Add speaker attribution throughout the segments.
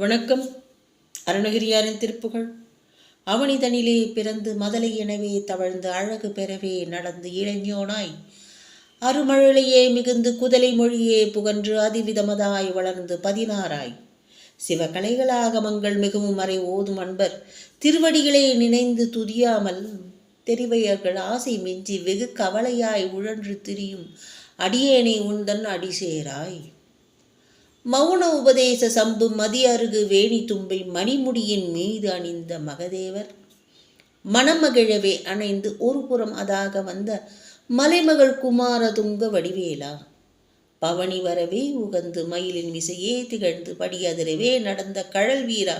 Speaker 1: வணக்கம். அருணகிரியாரின் திருப்புகள் அவனிதனிலே பிறந்து மதலை எனவே தவழ்ந்து அழகு பெறவே நடந்து இளைஞோனாய். அருமழலையே மிகுந்து குதலை மொழியே புகன்று அதிவிதமதாய் வளர்ந்து பதினாறாய். சிவகலைகளாகமங்கள் மிகவும் மறை ஓதும் அன்பர். திருவடிகளே நினைந்து துதியாமல் தெரிவையர்கள் ஆசை மிஞ்சி வெகு கவலையாய் உழன்று திரியும் அடியேனை உந்தன் அடிசேராய். மௌன உபதேச சம்பு மதி அருகு வேணி தும்பை மணிமுடியின் மீது அணிந்த மகதேவர். மணமகிழவே அணைந்து ஒரு புறம் அதாக வந்த மலைமகள் குமாரதுங்க வடிவேலா. பவனி வரவே உகந்து மயிலின் விசையே திகழ்ந்து படியதிரவே நடந்த கழல் வீரா.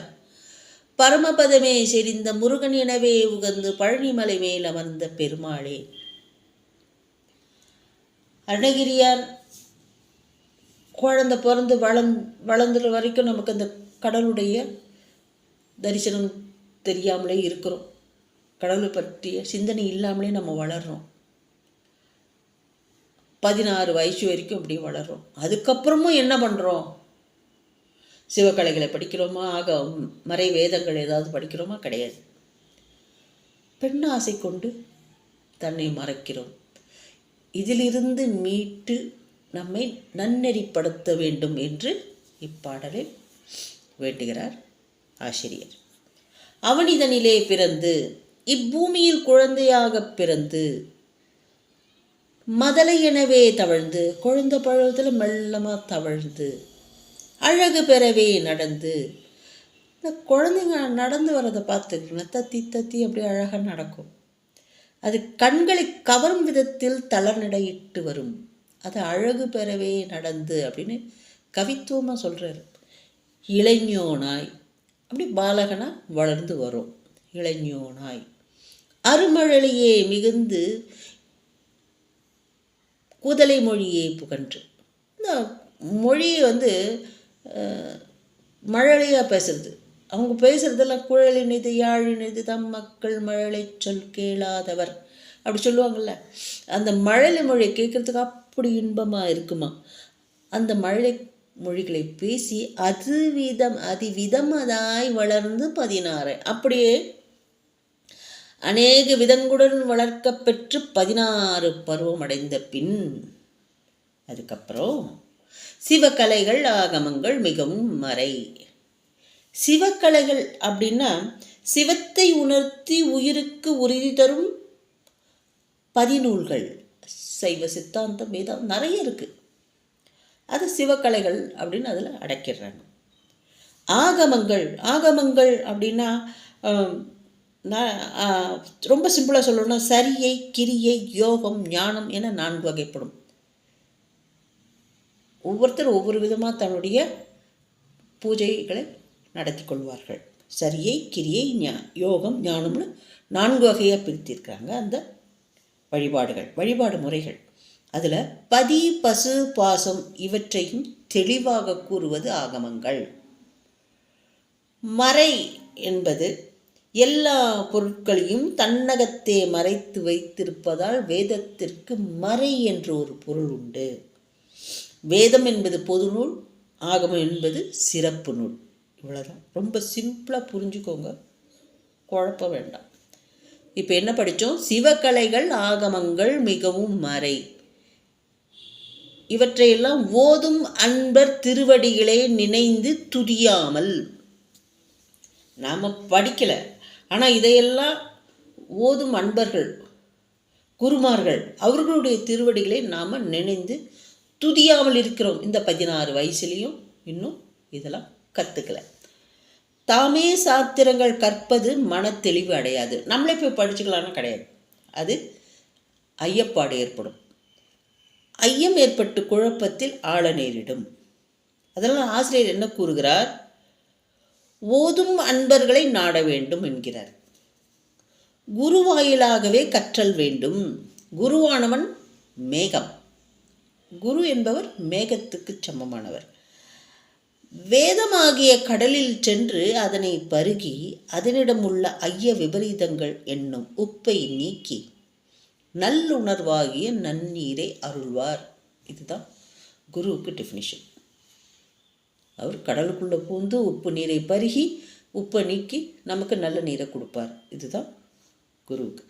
Speaker 1: பரமபதமே செறிந்த முருகன் எனவே உகந்து பழனிமலை மேல் அமர்ந்த பெருமாளே. அருணகிரியார் குழந்த பிறந்து வளந் வளர்ந்துற வரைக்கும் நமக்கு அந்த கடவுளுடைய தரிசனம் தெரியாமலே இருக்கிறோம். கடவுளை பற்றிய சிந்தனை இல்லாமலே நம்ம வளர்கிறோம் பதினாறு வயசு வரைக்கும் அப்படி வளர்றோம். அதுக்கப்புறமும் என்ன பண்ணுறோம் சிவகலைகளை படிக்கிறோமா? ஆக மறை வேதங்கள் ஏதாவது படிக்கிறோமா? கிடையாது. பெண் ஆசை கொண்டு தன்னை மறைக்கிறோம். இதிலிருந்து மீட்டு நம்மை நன்னெறிப்படுத்த வேண்டும் என்று இப்பாடலில் வேண்டுகிறார் ஆசிரியர். அவனிதனிலே பிறந்து இப்பூமியில் குழந்தையாக பிறந்து மதலை எனவே தவழ்ந்து குழந்தை பழத்தில் மெல்லமாக தவழ்ந்து அழகு பெறவே நடந்து இந்த குழந்தைங்க நடந்து வர்றதை பார்த்துக்கணும் தத்தி தத்தி அப்படியே அழகாக நடக்கும். அது கண்களை கவரும் விதத்தில் தளர்நடையிட்டு வரும். அது அழகு பெறவே நடந்து அப்படின்னு கவித்துவமாக சொல்கிறாரு இளைஞோனாய். அப்படி பாலகனாக வளர்ந்து வரும். இளைஞோனாய். அருமழலையே மிகுந்து கூதலை மொழியை புகன்று. இந்த மொழியை வந்து மழலையாக பேசுறது. அவங்க பேசுகிறதெல்லாம் குழல் இணைது யாழ் தம் மக்கள் மழலை சொல் கேளாதவர். அப்படி சொல்லுவாங்கள்ல அந்த மழலை மொழியை கேட்குறதுக்கு அப்படி இன்பமாக இருக்குமா? அந்த மழலை மொழிகளை பேசி அதுவிதம் அதிவிதமதாய் வளர்ந்து பதினாறு. அப்படியே அநேக விதங்குடன் வளர்க்க பெற்று பதினாறு பருவம் அடைந்த பின் அதுக்கப்புறம் சிவக்கலைகள் ஆகமங்கள் மிகவும் மறை. சிவக்கலைகள் அப்படின்னா சிவத்தை உணர்த்தி உயிருக்கு உறுதி தரும் பதிநூல்கள். சைவ சித்தாந்தம் வேதம் நிறைய இருக்குது அது சிவக்கலைகள் அப்படின்னு அதில் அடைக்கிறாங்க ஆகமங்கள் ஆகமங்கள் அப்படின்னா ரொம்ப சிம்பிளாக சொல்லணும்னா சரியை கிரியை யோகம் ஞானம் என நான்கு வகைப்படும். ஒவ்வொருத்தர் ஒவ்வொரு விதமாக தன்னுடைய பூஜைகளை நடத்தி கொள்வார்கள். சரியை கிரியை ஞா யோகம் ஞானம்னு நான்கு வகையாக பிரித்திருக்கிறாங்க. அந்த வழிபாடுகள் வழிபாடு முறைகள். அதில் பதி பசு பாசம் இவற்றையும் தெளிவாக கூறுவது ஆகமங்கள். மறை என்பது எல்லா பொருட்களையும் தன்னகத்தே மறைத்து வைத்திருப்பதால் வேதத்திற்கு மறை என்று ஒரு பொருள் உண்டு. வேதம் என்பது பொது நூல் ஆகமம் என்பது சிறப்பு நூல். இவ்வளோதான் ரொம்ப சிம்பிளாக புரிஞ்சுக்கோங்க. குழப்ப வேண்டாம். இப்போ என்ன படித்தோம் சிவக்கலைகள் ஆகமங்கள் மிகவும் மறை. இவற்றையெல்லாம் ஓதும் அன்பர் திருவடிகளே நினைந்து துதியாமல். நாம் படிக்கலை. ஆனால் இதையெல்லாம் ஓதும் அன்பர்கள் குருமார்கள் அவர்களுடைய திருவடிகளை நாம் நினைந்து துதியாமல் இருக்கிறோம். இந்த பதினாறு வயசுலேயும் இன்னும் இதெல்லாம் கற்றுக்கல தாமே சாத்திரங்கள் கற்பது மன தெளிவு அடையாது. நம்மளே போய் படிச்சுக்கலாம்னு கிடையாது. அது ஐயப்பாடு ஏற்படும். ஐயம் ஏற்பட்டு குழப்பத்தில் ஆழ நேரிடும். அதனால் ஆசிரியர் என்ன கூறுகிறார்? ஓதும் அன்பர்களை நாட வேண்டும் என்கிறார். குருவாயிலாகவே கற்றல் வேண்டும். குருவானவன் மேகம். குரு என்பவர் மேகத்துக்கு சமமானவர். வேதமாகிய கடலில் சென்று அதனை பருகி அதனிடம் உள்ள ஐய விபரீதங்கள் என்னும் உப்பை நீக்கி நல்லுணர்வாகிய நன்னீரை அருள்வார். இதுதான் குருவுக்கு டெஃபினிஷன் அவர் கடலுக்குள்ளே பூந்து உப்பு நீரை பருகி உப்பை நீக்கி நமக்கு நல்ல நீரை கொடுப்பார். இதுதான் குருவுக்கு.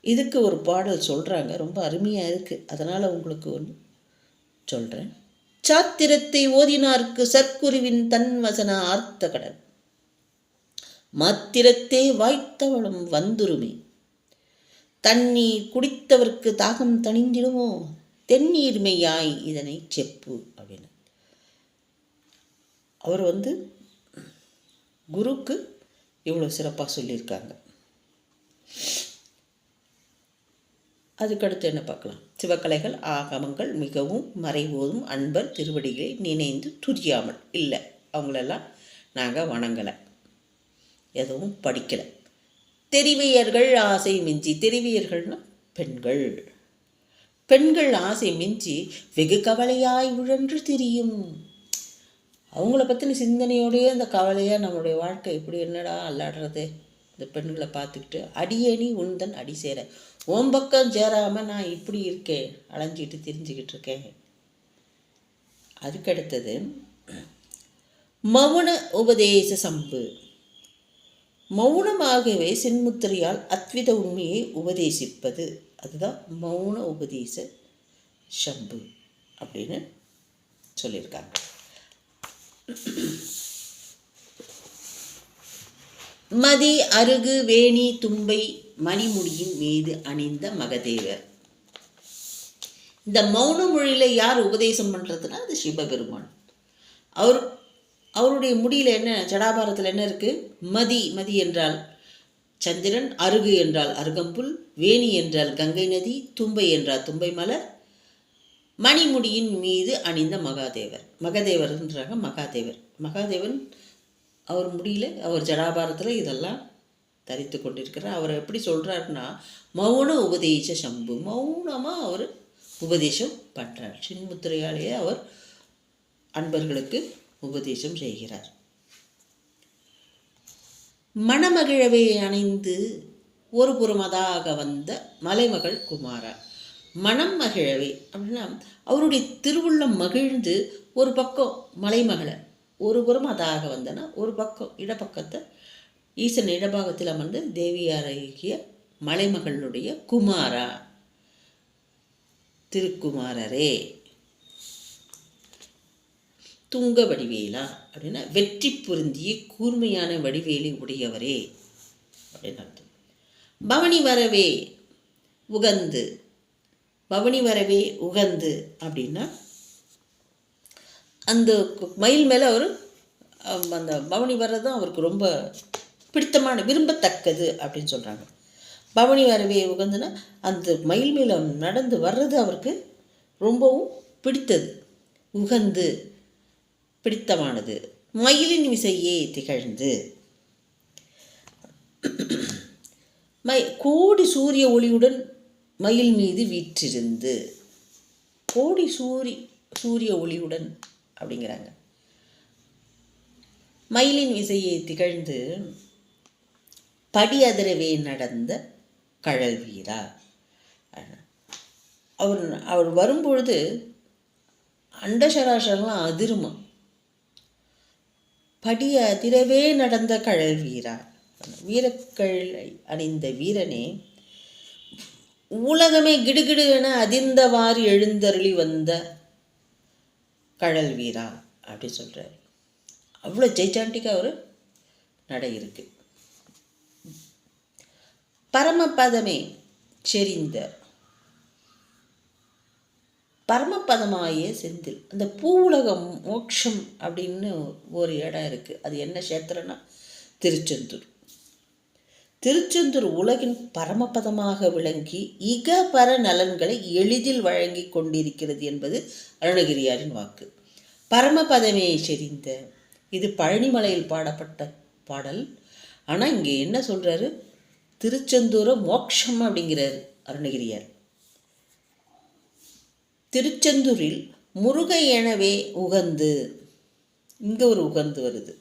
Speaker 1: இதுக்கு ஒரு பாடல் சொல்கிறாங்க ரொம்ப அருமையாக இருக்குது அதனால் உங்களுக்கு ஒன்று சொல்கிறேன் சாத்திரத்தை ஓதினார்க்கு சர்க்குருவின் தன்வசன ஆர்த்த கடன் மாத்திரத்தே வாய்த்தவளும் வந்துருமே. தண்ணீர் குடித்தவர்க்கு தாகம் தணிந்திடுமோ? தென்னீர்மையாய் இதனை செப்பு அப்படின்னு. அவர் வந்து குருக்கு இவ்வளோ சிறப்பாக சொல்லியிருக்காங்க. அதுக்கடுத்து என்ன பார்க்கலாம்? சிவக்கலைகள் ஆகமங்கள் மிகவும் மறைவோதும் அன்பர் திருவடிகளை நினைந்து துரியாமல். இல்லை அவங்களெல்லாம் நாங்கள் வணங்கலை. எதுவும் படிக்கலை. தெரிவியர்கள் ஆசை மிஞ்சி தெரிவியர்கள்னா பெண்கள். பெண்கள் ஆசை மிஞ்சி வெகு கவலையாய் உழன்று திரியும். அவங்கள பற்றின சிந்தனையோடையே அந்த கவலையாக நம்மளுடைய வாழ்க்கை இப்படி என்னடா அல்லாடுறது? இந்த பெண்களை பார்த்துக்கிட்டு அடியேனி உந்தன் அடி சேர. ஓம் பக்கம் சேராமல் நான் இப்படி இருக்கேன். அலைஞ்சிட்டு திரிஞ்சுக்கிட்டு இருக்கேன். அதுக்கடுத்தது மௌன உபதேச சம்பு. மௌனமாகவே சின்முத்திரையால் அத்வித உண்மையை உபதேசிப்பது. அதுதான் மௌன உபதேச சம்பு அப்படின்னு சொல்லியிருக்காங்க. மதி அருகு வேணி தும்பை மணிமுடியின் மீது அணிந்த மகதேவர். இந்த மௌன மொழியில் யார் உபதேசம் பண்ணுறதுன்னா அது சிவபெருமான். அவர் அவருடைய முடியில் என்ன ஜடாபாரத்தில் என்ன இருக்குது மதி மதி என்றால் சந்திரன் அருகு என்றால் அருகம்புல் வேணி என்றால் கங்கை நதி தும்பை என்றால் தும்பை மலர் மணிமுடியின் மீது அணிந்த மகாதேவர். மகாதேவர்ன்றாங்க மகாதேவர். மகாதேவன் அவர் முடியல அவர் ஜடாபாரத்தில் இதெல்லாம் தரித்து கொண்டிருக்கிறார். அவர் எப்படி சொல்கிறாருன்னா மௌன உபதேச சம்பு. மௌனமாக அவர் உபதேசம் பண்ணுறார் சின்முத்திரையாலேயே அவர் அன்பர்களுக்கு உபதேசம் செய்கிறார். மணமகிழவை அணைந்து ஒரு புறமதாக வந்த மலைமகள் குமாரா. மனம் மகிழவே அப்படின்னா அவருடைய திருவுள்ளம் மகிழ்ந்து ஒரு பக்கம் மலைமகளை ஒருபுறம் அதாக வந்தனா ஒரு பக்கம் இடப்பக்கத்தை ஈசன் இடபாகத்தில் அமர்ந்து தேவியாரகிய மலைமகளுடைய குமாரா திருக்குமாரரே. துங்க வடிவேலா அப்படின்னா வெற்றி பொருந்திய கூர்மையான வடிவேலி உடையவரே அப்படின்னு அர்த்தம். பவனி வரவே உகந்து பவனி வரவே உகந்து அப்படின்னா அந்த மயில் மேலே அவர் அந்த பவனி வர்றது தான் அவருக்கு ரொம்ப பிடித்தமான விரும்பத்தக்கது அப்படின்னு சொல்கிறாங்க பவனி வரவே உகந்துன்னா அந்த மயில் மேலே நடந்து வர்றது அவருக்கு ரொம்பவும் பிடித்தது. உகந்து பிடித்தமானது. மயிலின் விசையே திகழ்ந்து. மை கோடி சூரிய ஒளியுடன் மயில் மீது வீற்றிருந்து. கோடி சூரி சூரிய ஒளியுடன் அப்படிங்கிறாங்க. மயிலின் விசையை திகழ்ந்து படி அதிரவே நடந்த கழல் வீரா அவர் அவர் வரும்பொழுது அண்டசராசரெலாம் அதிருமா. படி அதிரவே நடந்த கழல் வீரா வீரக்கள் அணிந்த வீரனே உலகமே கிடுகிடு என அதிர்ந்தவாறு எழுந்தருளி வந்த கழல் வீரா அப்படி சொல்கிறார் அவ்வளோ ஜெய்சாண்டிக்காக ஒரு நடை இருக்குது பரமபதமே செறிந்த பரமபதமாயே செந்தில். அந்த பூவுலகம் மோட்சம் அப்படின்னு ஒரு இடம் இருக்குது அது என்ன கஷேத்திரம்னா திருச்செந்தூர். திருச்செந்தூர் உலகின் பரமபதமாக விளங்கி இகபர நலன்களை எளிதில் வழங்கி கொண்டிருக்கிறது என்பது அருணகிரியாரின் வாக்கு. பரமபதமே செறிந்த இது பழனிமலையில் பாடப்பட்ட பாடல். ஆனால் இங்கே என்ன சொல்கிறாரு திருச்செந்தூர மோக்ஷம் அப்படிங்கிறார் அருணகிரியார். திருச்செந்தூரில் முருகை எனவே உகந்து இங்கே ஒரு உகந்து வருது.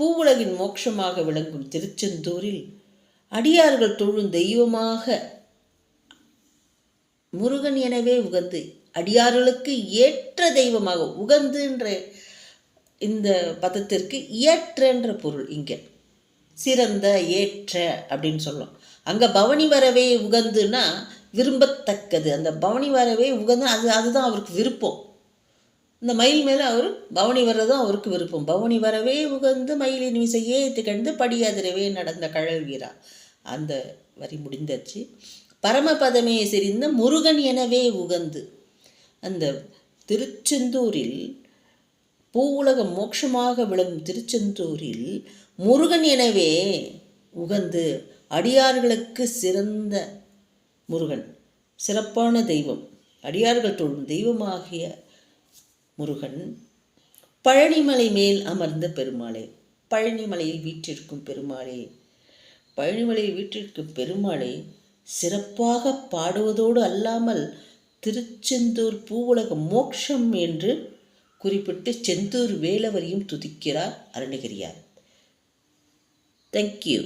Speaker 1: பூவுலகின் மோட்சமாக விளங்கும் திருச்செந்தூரில் அடியார்கள் தொழும் தெய்வமாக முருகன் எனவே உகந்து அடியார்களுக்கு ஏற்ற தெய்வமாக உகந்துன்ற இந்த பதத்திற்கு ஏற்றன்ற பொருள் இங்கே. சிறந்த ஏற்ற அப்படின்னு சொல்லும். அங்கே பவனி வரவே உகந்துன்னா விரும்பத்தக்கது. அந்த பவனி வரவே உகந்து அது அதுதான் அவருக்கு விருப்பம். இந்த மயில் மேலே அவர் பவனி வர்றதும் அவருக்கு விருப்பம். பவனி வரவே உகந்து மயிலின் விசையே திகழ்ந்து படியாதிரவே நடந்த கழல் வீரா. அந்த வரி முடிந்தாச்சு பரமபதமே செறிந்த முருகன் எனவே உகந்து. அந்த திருச்செந்தூரில் பூவுலக மோட்சமாக விளங்கும் திருச்செந்தூரில் முருகன் எனவே உகந்து அடியார்களுக்கு சிறந்த முருகன். சிறப்பான தெய்வம். அடியார்கள் தொழும் தெய்வமாகிய முருகன் பழனிமலை மேல் அமர்ந்த பெருமாளே பழனிமலையில் வீற்றிருக்கும் பெருமாளே பழனிமலையில் வீற்றிருக்கும் பெருமாளை சிறப்பாக பாடுவதோடு அல்லாமல் திருச்செந்தூர் பூவுலக மோட்சம் என்று குறிப்பிட்டு செந்தூர் வேலவரையும் துதிக்கிறார் அருணகிரியார். தேங்க்யூ